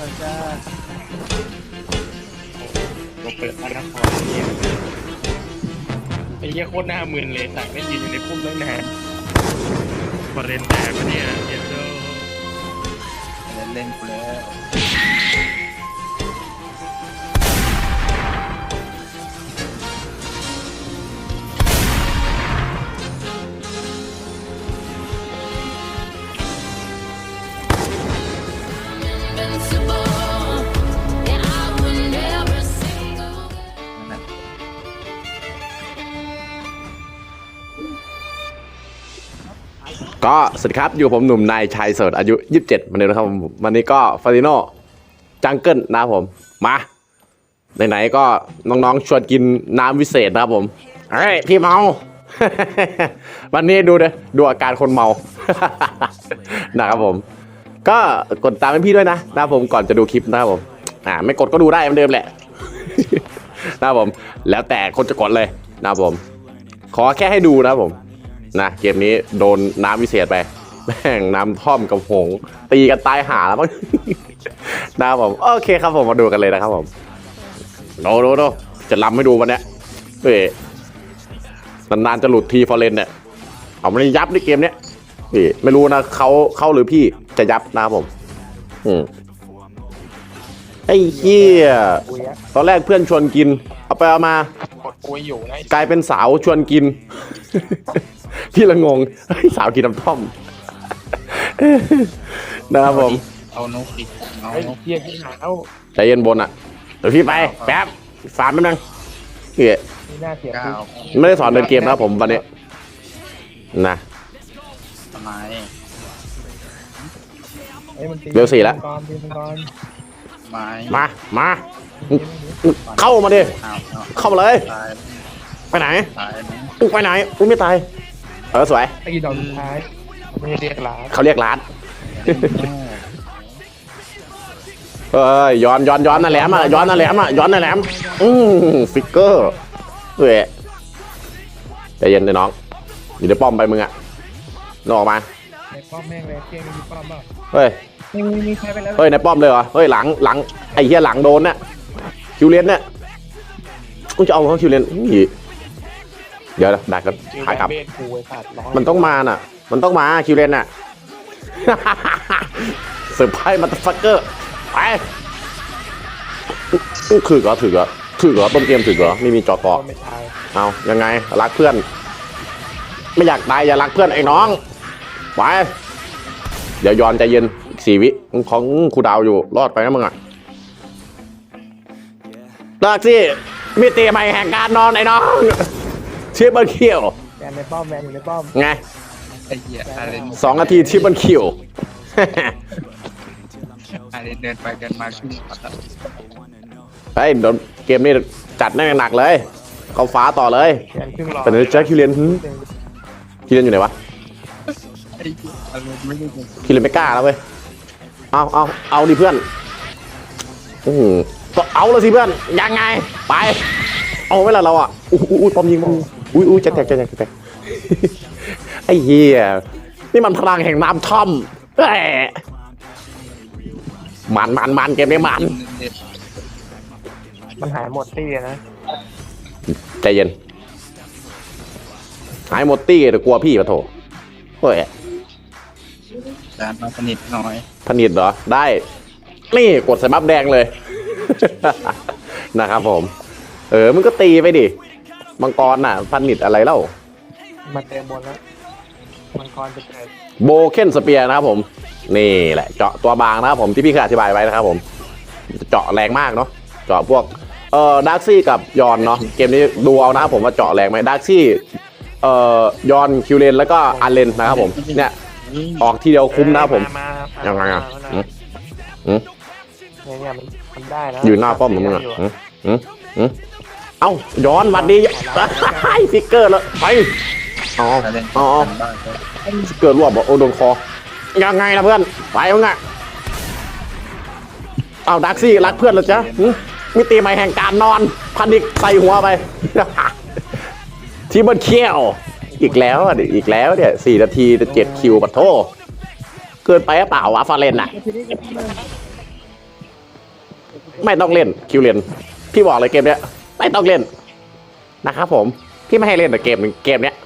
มาจ้าเราเปิดพนักงานเนี่ยไอ้เหี้ยโคตรหน้ามึนเลยสั่งไม่ยืนอยู่ในพุ่มตั้งนานมาเล่นแตกปะเนี่ยเยนโด เล่นเล่นกูแล้ว ก็สวัสดีครับ อยู่ผมหนุ่มนายชายโสดอายุ 27เหมือนเดิมนะครับผมวันนี้ก็ฟาริโนจังเกิลนะครับผม มา ไหนๆก็น้องๆ ชวนกินน้ำวิเศษนะครับผม เฮ้ย พี่เมา วันนี้ดูเลยดูอาการคนเมา นะครับผม ก็กดตามให้พี่ด้วยนะนะครับผมก่อนจะดูคลิปนะครับผม อ่า ไม่กดก็ดูได้เหมือนเดิมแหละนะครับผม แล้วแต่คนจะกดเลยนะครับผม ขอแค่ให้ดูนะครับผม นะเกมนี้โดนน้ำวิเศษไปแม่งน้ำท่อมกับหงส์ตีกันตายหาแล้วมั้งนะครับผมโอเคครับผมมาดูกันเลยนะครับผมโดโดโดจะล้ำให้ดูวันเนี้ยเฮ้ยนานๆจะหลุดทีฟอร์เรนเนี่ยเอามันยับในเกมเนี้ยพี่ไม่รู้นะเขาเขาหรือพี่จะยับนะครับผม อืมไอ้เหี้ยปุยอะตอนแรกเพื่อนชวนกิน เอาไปเอามากดปุยอยู่นะกลายเป็นสาวชวนกิน พี่ละงงเฮ้ยสาวกินน้ำท่อมนะครับผมเอานกดิเอาไอ้นกเหี้ยที่หนาวใจเย็นบนอะเดี๋ยวพี่ไปแป๊บฝานแป๊บนึงพี่นี่น่าเสียก้าคือวไม่ได้สอนเดินเกมนะครับผมวันนี้นะทำไมไอ้มันตีเร็วสี่ละก่อนตีมังกรไม้มา มา เข้ามาดิเอาเอาเข้ามาเลยตายไปไหนตายไหมอุ๊ยไปไหนอุ้ยไม่ตายเออสวย ตีดอกสุดท้ายไม่ได้เรียกหลานเขาเรียกร้าน เอ้ยย้อนย้อนย้อนนั่นแหลมอะย้อนนั่นแหลมอะย้อนนั่นแหลมอืมฟิกเกอร์เว้ยใจเย็นเลยน้องอยู่ในป้อมไปมึงอะนออกมาในป้อมแม่งเลยเที่ยงมีป้อมเปล่าเฮ้ยไม่มีมีใครไปแล้วเฮ้ยในป้อมเลยเหรอเฮ้ยหลังหลังไอ้เหี้ยหลังโดนเนี่ยคิวเลนเนี่ยกูจะเอาเขาคิวเลนอุ้ย เดี๋ยวนะดักกันคิวถ่ายกลับ เบสกูไอ้สัตว์ร้องมันต้องมาน่ะ มันต้องมาคิวเลนน่ะ เซอร์ไพรส์มาตฟักเกอร์ ไปอู้ถือเหรอถือเหรอถือเหรอต้นเกมถือเหรอไม่มีจอก็กอไม่ตายเอายังไงรักเพื่อน ไม่อยากตายอย่ารักเพื่อนไอ้น้องไปเดี๋ยวยอนใจเย็นอีกสี่วิของครูดาวอยู่รอดไปนะมึงอะเลิกสิมิติใหม่แห่งการนอนไอ้น้อง ชิปเปิลคิวแมนในป้อมแมนอยู่ในป้อมไงไอ้เหี้ยอะไรสองนาทีชิปเปิลคิว อะไรเดินไปเดินมาขึ้นปัดเฮ้ยโดนเกมนี้จัดแน่หนักเลย เข้าฟ้าต่อเลยแมนครึ่งหลอดแต่เดี๋ยวแจ็คคิวเลียนหึคิวเลียนอยู่ไหนวะไอ้เหี้ยอะไรไม่รู้จะคิวเลียนไม่กล้าแล้วเว้ยเอาเอาเอาดิเพื่อนอือก็เอาเลยสิเพื่อนยังไงไป เอาไว้ละเราอะอุ้ยอุ้ยอุ้ยปอมยิงปอมยิง อุ้ยอุ้ยจะแตกจะแตกจะแตกไอ้เหี้ยนี่มันพลังแห่งน้ำท่อมแหมมันมันมันเกมนี้มันเด็ดมันหายหมดตี้อะนะ ใจเย็น หายหมดตี้แต่กลัวพี่ปะโถเฮ้ยจานมาสนิทหน่อยผนิตเหรอ ได้ นี่กดใส่บัฟแดงเลย นะครับผม เออ มึงก็ตีไปดิ มังกรน่ะผนิตอะไรเล่า มาเต็มบนแล้ว มังกรจะเกิดโบเคนสเปียร์นะครับผม นี่แหละเจาะตัวบางนะครับผมที่พี่เคยอธิบายไว้นะครับผม เจาะแรงมากเนาะเจาะพวกเอ่อดาร์ซี่กับยอนเนาะเกมนี้ดูเอานะครับผมว่าเจาะแรงไหมดาร์ซี่เอ่อยอนคิวเลนแล้วก็อาร์เลนนะครับผมเนี่ยออกทีเดียวคุ้มนะครับผม มายังไงอะมาอืมอืมเนี่ยเนี่ยมันมันได้นะอยู่หน้าป้อมเหมือนมึงอะอืมอืมอืม เอ้าย้อนวัดดีไอ้ฟิกเกอร์แล้วไปอ๋ออ๋อกันบ้างก็ฟิกเกอร์รวบบอกโอ้โดนคอยังไงล่ะเพื่อนไปมึงอะเอาดักซี่รักเพื่อนเหรอจ๊ะมิติใหม่แห่งการนอน พันิกใส่หัวไปที่มันเคี้ยว อีกแล้วอะอีกแล้วเนี่ยสี่นาทีเจ็ดคิวปะโทเกินไปหรือเปล่าวะฟาเลนอะ ไม่ต้องเล่นคิวเล่นพี่บอกเลยเกมเนี้ย ไม่ต้องเล่นนะครับผม พี่ไม่ให้เล่นแต่เกมนี้เกมเนี้ย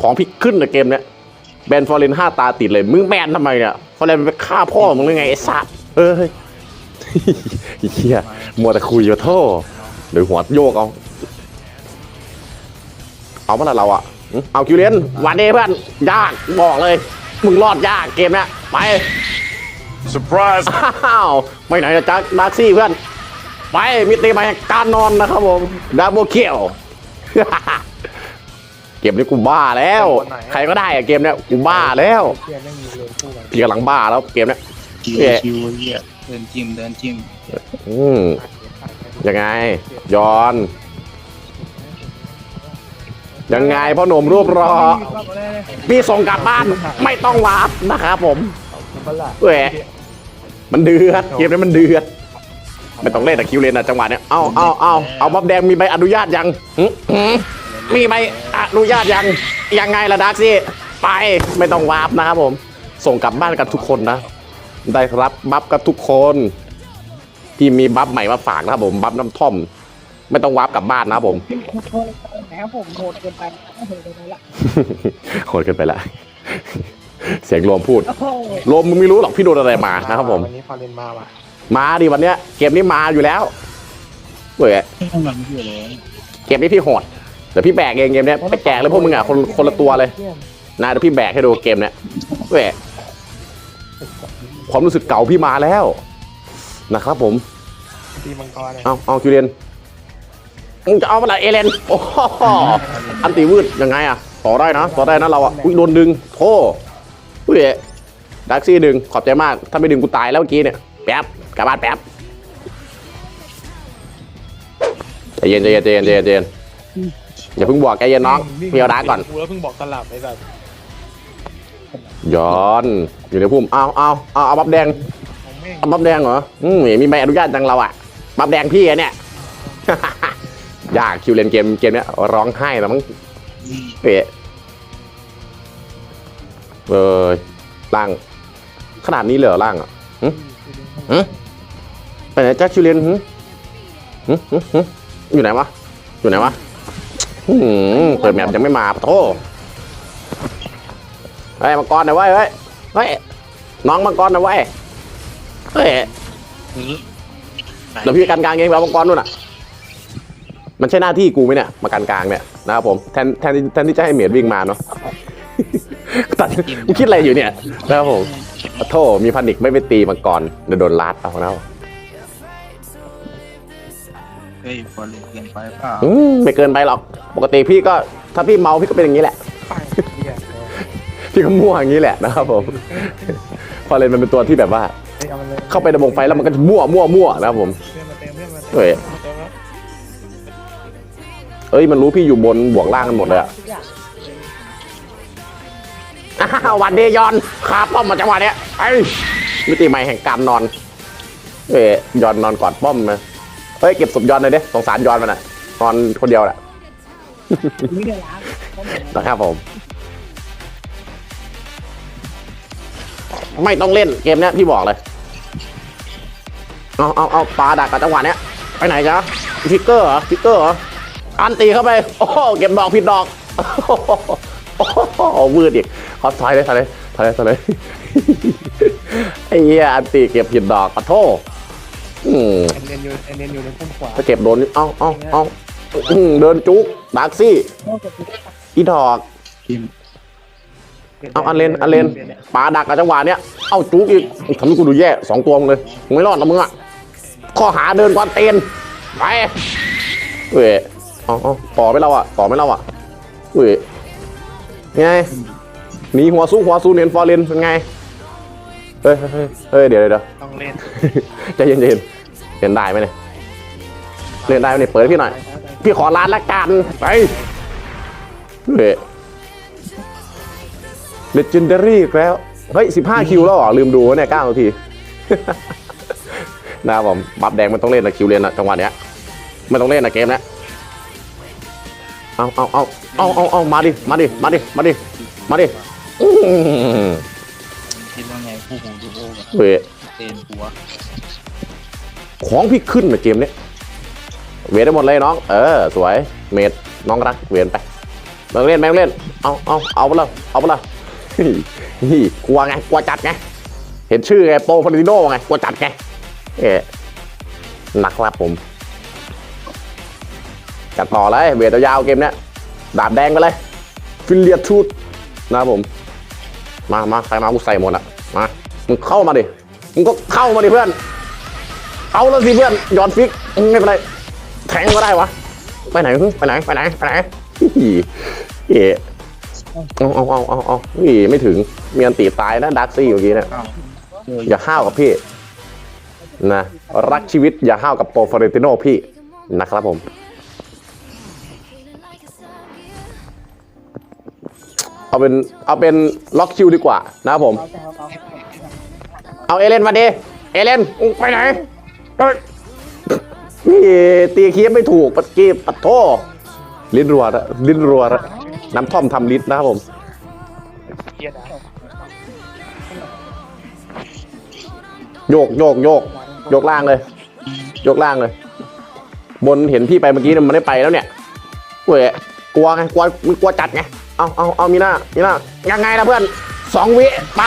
ของพี่ขึ้นแต่เกมเนี้ยแบนฟอร์เรนห้าตาติดเลย มึงแบนทำไมเนี่ยฟอร์เรนไปฆ่าพ่อมึงหรือไงไอ้สัตว์เอ้ยไอ้เหี้ยมัวแต่คุยอยู่โทษหรือหัวโยกเอา เอามาละเราอะหึเอาคิวเลนวันนี้เพื่อนยากบอกเลย มึงรอดยากเกมเนี้ยไป Surprise! อ้าวไปไหนจะจักดาร์ซี่เพื่อน ไปมิติใหม่แห่งการนอนนะครับผมดับเบิลเคียวเกมนี้กูบ้าแล้ว ใครก็ได้อะเกมเนี้ยกูบ้าแล้วเพื่อนนั่งมีเลยคู่กันพี่กำลังบ้าแล้วเกมเนี้ยคิวเอ๊ะคิวเหี้ยเดินจิ้มเดินจิ้มอืมยังไงย้อน ยังไงพ่อหนุ่มรูปรอ พี่ส่งกลับบ้านไม่ต้องวาร์ปนะครับผมแหวะมันเดือดเกมนี้มันเดือด ไม่ต้องเล่นแต่คิวเลนอะจังหวะเนี้ยเอาเอาเอาเอาบับแดงมีใบอนุญาตยังหึหึมีใบอนุญาตยังยังไงล่ะดักซี่ไปไม่ต้องวาร์ปนะครับผม ส่งกลับบ้านกันทุกคนนะ ได้รับบัฟกับทุกคนพี่มีบัฟใหม่มาฝากนะครับผมบัฟน้ำท่อม ไม่ต้องวาร์ปกลับบ้านนะครับผม โทษนะครับผมโหดเกินไปโหดเกินไปละโหดเกินไปละ เสียงรวมพูด โอ้โห รวมมึงไม่รู้หรอกพี่โดนอะไรมานะครับผม วันนี้ฟอร์เรนมาว่ะ มาดิวันเนี้ยเกมนี้มาอยู่แล้วเว้ยข้างหลังเหี้ยเลยเกมนี้พี่โหดเดี๋ยวพี่แบกเองเกมเนี้ยไปแจกเลยพวกมึงอะคนคนละตัวเลยนะเดี๋ยวพี่แบกให้ดูเกมเนี้ยเว้ยความรู้สึกเก่าพี่มาแล้วนะครับผมตีมังกรเนี่ยเอาเอาคิวเรนมึงจะเอาเมื่อไหร่เอเลนโอ้โหอันตีวืดยังไงอะต่อได้นะต่อได้นะเราอะอุ้ยโดนดึงโธ่อุ้ยดักซี่ดึงขอบใจมากถ้าไม่ดึงกูตายแล้วเมื่อกี้เนี่ยแป๊บ กลับบ้านแป๊บใจเย็นใจเย็นใจเย็นใจเย็นใจเย็นอย่าเพิ่งบอกใจเย็นน้องพี่เอาดาร์กก่อน กูแล้วเพิ่งบอกสลับไอ้แบบย้อนอยู่ในพุ่มเอาเอาเอาเอาบับแดงของแม่งเอาบับแดงเหรออืมมีใบอนุญาตจังเราอะบับแดงพี่อะเนี่ย ยากคิวเล่นเกมเกมเนี้ยร้องไห้แล้วมั้งเปะเอ้ยล่าง ขนาดนี้เลยเหรอล่างอะหึหึ ไปไหนจ้าคิวเล่นหึหึหึหึอยู่ไหนวะ อยู่ไหนวะหืมเปิดแมปยังไม่มาปะโทเฮ้ยมังกรหน่อยเว้ยเฮ้ยเฮ้ยน้องมังกรหน่อยเว้ยเฮ้ยเดี๋ยวพี่กันกลางเองแบบมังกรนู่นอะ มันใช่หน้าที่กูไหมเนี่ยมากันกลางเนี่ยนะครับผมแทนแทนที่แทนที่จะให้เมียดวิ่งมาเนาะตัดกูคิดอะไรอยู่เนี่ยนะครับผมขอโทษมีพันิกไม่ไปตีมังกรเดี๋ยวโดนลัดเอาแล้ว เฮ้ยฟอลเลนเกินไปเปล่าอืมไม่เกินไปหรอก ปกติพี่ก็ถ้าพี่เมาพี่ก็เป็นอย่างนี้แหละปังเหี้ยพี่ก็มั่วอย่างนี้แหละนะครับผม พอเลยมันเป็นตัวที่แบบว่า เฮ้ยเอามันเลยเข้าไปในวงไฟแล้วมันก็จะมั่วมั่วมั่วนะครับผม เพื่อนมาเต็มเพื่อนมาเต็มเฮ้ย มาเต็มแล้วเอ้ยมันรู้พี่อยู่บนบวกล่างกันหมดเลยอะทุกอย่างอ้าววันเดยอนขาป้อมมาจังหวะเนี้ยไอ้มิติใหม่แห่งการนอนเอ้ยยอนนอนกอดป้อมมา เฮ้ยเก็บศพยอนเลยเด้สงสารยอนมันอะนอนคนเดียวแหละไม่ได้ล้างเขาเหมือนนะครับผม ไม่ต้องเล่นเกมเนี้ยพี่บอกเลย เอาเอาเอาปลาดักกับจังหวะเนี้ยไปไหนจ๊ะฟิกเกอร์เหรอฟิกเกอร์เหรออันตีเข้าไปโอ้โหเก็บดอกผิดดอกโอ้โหวืดอีกขาถอยเลยถอยเลยถอยเลยถอยเลยไอ้เหี้ยอันตีเก็บผิดดอกขอโทษ อืมเอ็นเอ็นอยู่เอ็นเอ็นอยู่ในพุ่มขวาถ้าเก็บโดนนี่เอาเอาเอาอืมเดินจุกดักซี่โทษกับทุกอย่างอีดอกทีมเอาอันเลนอันเลนปลาดักกับจังหวะเนี้ยเอาจุกอีกทำให้กูดูแย่สองตัวมึงเลยมึงไม่รอดนะมึงอะข้อหาเดินก่อนเตนไปเว้ยเอาเอาต่อไม่เราอะต่อไม่เราอะเว้ยไงหนีหัวสู้หัวสู้เนียนฟอร์เรนเป็นไง เฮ้ยเฮ้ยเฮ้ยเฮ้ยเดี๋ยวเดี๋ยวเดี๋ยวต้องเล่นใจเย็นใจเย็นเล่นได้ไหมเนี่ย เล่นได้ไหมเนี่ยเปิดให้พี่หน่อย พี่ขอร้านละกัน ไปเฮ้ย legendary อีกแล้ว เฮ้ย 15 คิวแล้วเหรอ ลืมดูวะเนี่ย9นาที นะครับผม บัฟแดงมันต้องเล่นนะคิวเล่นนะจังหวะเนี้ยไม่ต้องเล่นนะเกมเนี้ยเอาเอาเอาเอาเอาเอามาดิ มาดิ มาดิ มาดิ มาดิอื้อหือ คิดว่าไงคู่หูดูโอกับเฮ้ยเตนหัวของพี่ขึ้นนะเกมเนี้ยเวทได้หมดเลยน้อง เออ สวย เมดน้องรัก เวนไปแม่งเล่นแม่งเล่น เอาเอาเอาไปเลยเอาไปเลยนี่กลัวไงกลัวจัดไง เห็นชื่อไงโปรฟาริโนไงกลัวจัดไงเอ๊ะนะครับผมจัดต่อเลยเวทยาวๆเกมเนี้ยดาบแดงไปเลย ฟิลเลียทูดนะครับผม มามาใครมากูใส่หมดอะ มามึงเข้ามาดิ มึงก็เข้ามาดิเพื่อน เอาแล้วสิเพื่อนย้อนฟิกอืมไม่เป็นไร แทงก็ได้วะ ไปไหนไปไหนไปไหนไปไหนอีเอ๋เอาเอาเอาเอาเอาอีไม่ถึง มีอันตีตายนะดักซี่เมื่อกี้เนี่ยอ้าวเจออย่าห้าวกับพี่ นะ รักชีวิตอย่าห้าวกับโปรฟอเรติโนพี่ นะครับผมเอาเป็นเอาเป็นล็อกคิวดีกว่านะครับผม เอาแต่เอาเอาเอาเอเลนมาดิ เอเลนมึงไปไหนเฮ้ยนี่ตีเคียบไม่ถูกปัดกีบปัดโทลิ้นรัวละลิ้นรัวละน้ำท่อมทำลิ้นนะครับผมเกียร์นะโยกโยกโยกโยกล่างเลย โยกล่างเลย บนเห็นพี่ไปเมื่อกี้เนี่ยมันไม่ไปแล้วเนี่ยเว้ยกลัวไงกลัวมันกลัวจัดไงเอาเอาเอามีหน้ามีหน้ายังไงล่ะเพื่อนสองวิไป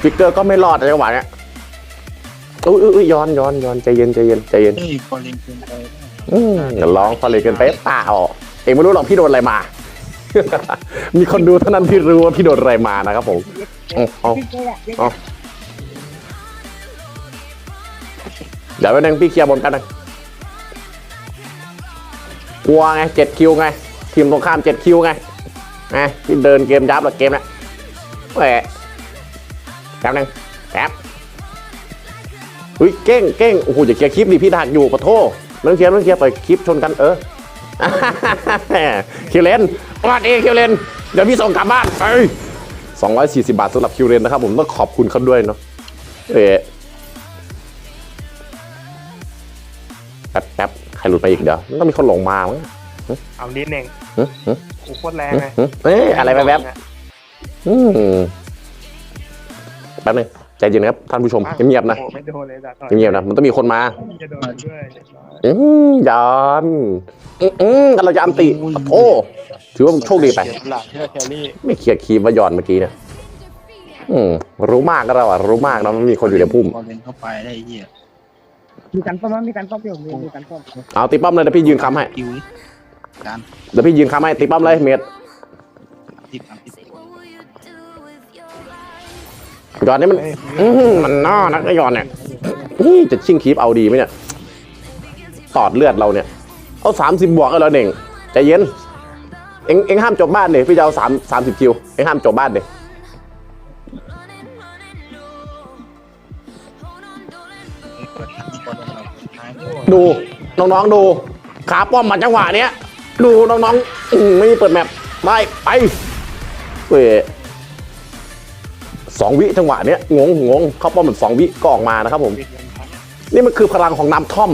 ฟิกเกอร์ก็ไม่รอดในจังหวะเนี้ยอุ้ยอุ้ยอุ้ยย้อนย้อนย้อนใจเย็นใจเย็นใจเย็นเฮ้ยพอเล่นเกินไปอืมอย่าร้องพอเลยเกินไปเปล่าเองไม่รู้หรอกพี่โดนอะไรมา มีคนดูเท่านั้นที่รู้ว่าพี่โดนอะไรมานะครับผมเอาเอาพี่เจ๊อะเจ๊เอาเดี๋ยวไปนึงพี่เคลียร์บนกันนะกลัวไงเจ็ดคิวไง ทีมตรงข้ามเจ็ดคิวไงไงที่เดินเกมยับหรอเกมนะแหมแป๊บนึงแป๊บเฮ้ยเก้งเก้งโอ้โหอย่าเคลียร์คลิปดิพี่ดักอยู่ปะโทไม่ต้องเคลียร์ไม่ต้องเคลียร์ไปล่อยคลิปชนกันเออคิวเลนสวัสดีคิวเลนเดี๋ยวพี่ส่งกลับบ้านไปสองร้อยสี่สิบาทสำหรับคิวเลนนะครับผมต้องขอบคุณเขาด้วยเนาะเอ๊ะแป๊บแป๊บใครหลุดไปอีกเดี๋ยวมันต้องมีคนหลงมามั้งเอาลิ้นเองหึหึกูโคตรแรงหึเลยหึเอ๊ะอะไรแป๊บๆอืมแป๊บนึงใจเย็นนะครับท่านผู้ชมเงียบๆนะโอ้ไม่โดนเลยจ้ะเงียบๆนะมันต้องมีคนมาจะโดนด้วยอืมยอนอืมอืมกำลังจะอันติโอ้ถือว่าโชคดีไป เสียหลักเชื่อแครี่ไม่เคลียร์คีมว่าหย่อนเมื่อกี้เนี่ยอืมรู้มากก็เราอะรู้มากนะมันมีคนอยู่ในพุ่มพอเล่นเข้าไปได้ไอ้เหี้ยมีการป้อมมั้ยมีการป้อมอยู่มีมีการป้อมเอาตีป้อมเลยเดี๋ยวพี่ยืนค้ำให้คิวการเดี๋ยวพี่ยืนค้ำให้ตีป้อมเลยเมด ติดตามติด หยอนนี่มันอืมมันน่านักก็หยอนเนี่ยนี่จะชิงคีปเอาดีไหมเนี่ย ตอดเลือดเราเนี่ย เอาสามสิบบวกก็แล้วเน่งใจเย็น เอ็งเอ็งห้ามจบบ้านเลยพี่จะเอาสามสามสิบคิว เอ็งห้ามจบบ้านเลยเปิดพอเล่นเราท้ายดูน้องๆดู ขาป้อมมาจังหวะเนี้ย ดูน้องๆอืมไม่มีเปิดแมปไม่ไปเว้ย สองวิจังหวะเนี้ยงงงงเข้าป้อมแบบสองวิก็ออกมานะครับผมปิดเงินพันนี่มันคือพลังของน้ำท่อม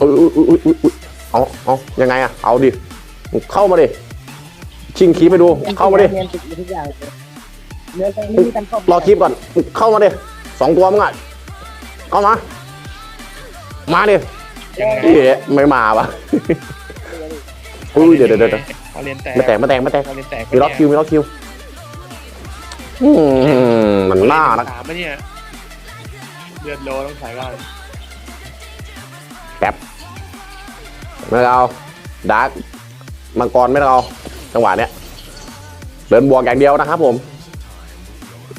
อุ้ยอุ้ยอุ้ยอุ้ยอุ้ยเอาเอายังไงอะเอาดิเข้ามาดิชิงคีไปดู เข้ามาดิเรียนติดทุกอย่างเลยเนื้อไม่มีการป้อมรอคลิปก่อน เข้ามาดิสองตัวมึงอะเข้ามา มาดิยังไงเอ๊ะไม่มาวะอุ้ยเดี๋ยวเดี๋ยวเดี๋ยวเอาเรียนแตกไม่แตกไม่แตกไม่แตกเอาเรียนแตกมีล็อกคิวมีล็อกคิว อืมมันน่ารักถามปะเนี่ยเลือดโลต้องใส่ก่อนไม่เอาดาร์กมังกรไม่เอาจังหวะเนี้ยเดินบวกอย่างเดียวนะครับผม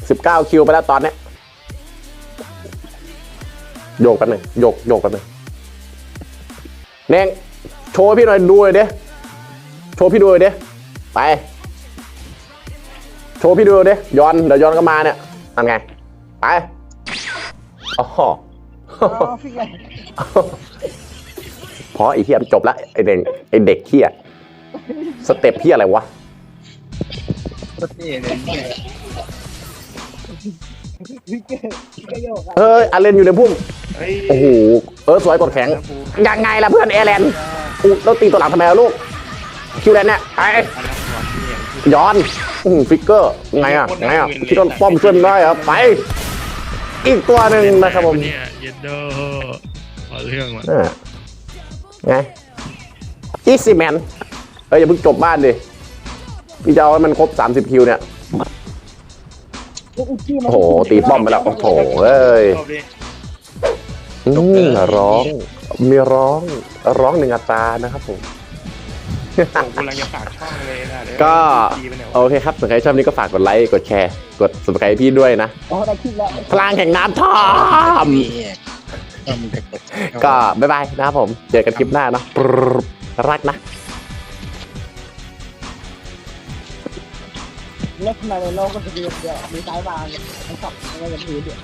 สิบเก้าคิวไปแล้วตอนเนี้ยโยกกันหนึ่งโยกโยกกันหนึ่งเน่งโชว์ให้พี่หน่อยดูหน่อยดิโชว์พี่ดูหน่อยดิไป โชว์พี่ดูดิย้อนเดี๋ยวย้อนก็มาเนี่ยทำไง ไปอ๋ออ๋อพี่ไงเพราะไอ้เฮียมจบละไอ้เด็กไอ้เด็กเฮียสเต็ปเฮียอะไรวะเท่เลยเนี่ยพี่เจ๊พี่เจ๊โยกอะเฮ้ยอาเลนอยู่ในพุ่มโอ้โหเออสวยกดแข็งยังไงล่ะเพื่อนเอเลนอู้แล้วตีตัวหลังทำไมลลูกคิวแลนเนี่ยไปอันนั้นหัวเนี่ยย้อน อื้อหือฟิกเกอร์ไงอะไงอะพี่ต้องป้อมช่วยมันได้เหรอะไป อีกตัวหนึ่งนะครับผมเนี่ยเยนโดขอเรื่องว่ะอ่าไงอีซี่แมนเอ้ยอย่าเพิ่งจบบ้านดิพี่จะเอาให้มันครบ 30 คิวเนี่ยอุกี้มันโอ้โหตีป้อมไปแล้วโอ้โหเอ้ยจบดิอืมร้องมีร้องร้องหนึ่งอัตรานะครับผม ผมกำลังจะฝากช่องเลยนะเดี๋ยวก็ดีไปไหนวะ โอเคครับถ้าใครชอบนี้ก็ฝากกดไลค์กดแชร์กด subscribe พี่ด้วยนะโอ้ได้คลิปแล้ว พลังแห่งน้ำทอมก็มีแต่กดก็ บ๊ายบายนะครับผม เจอกันคลิปหน้าเนาะปรึ๊บรักนะ เล็กมาเลยโลกก็จะดีเดียวมีสายบางมันสับอะไรกันทีเดียว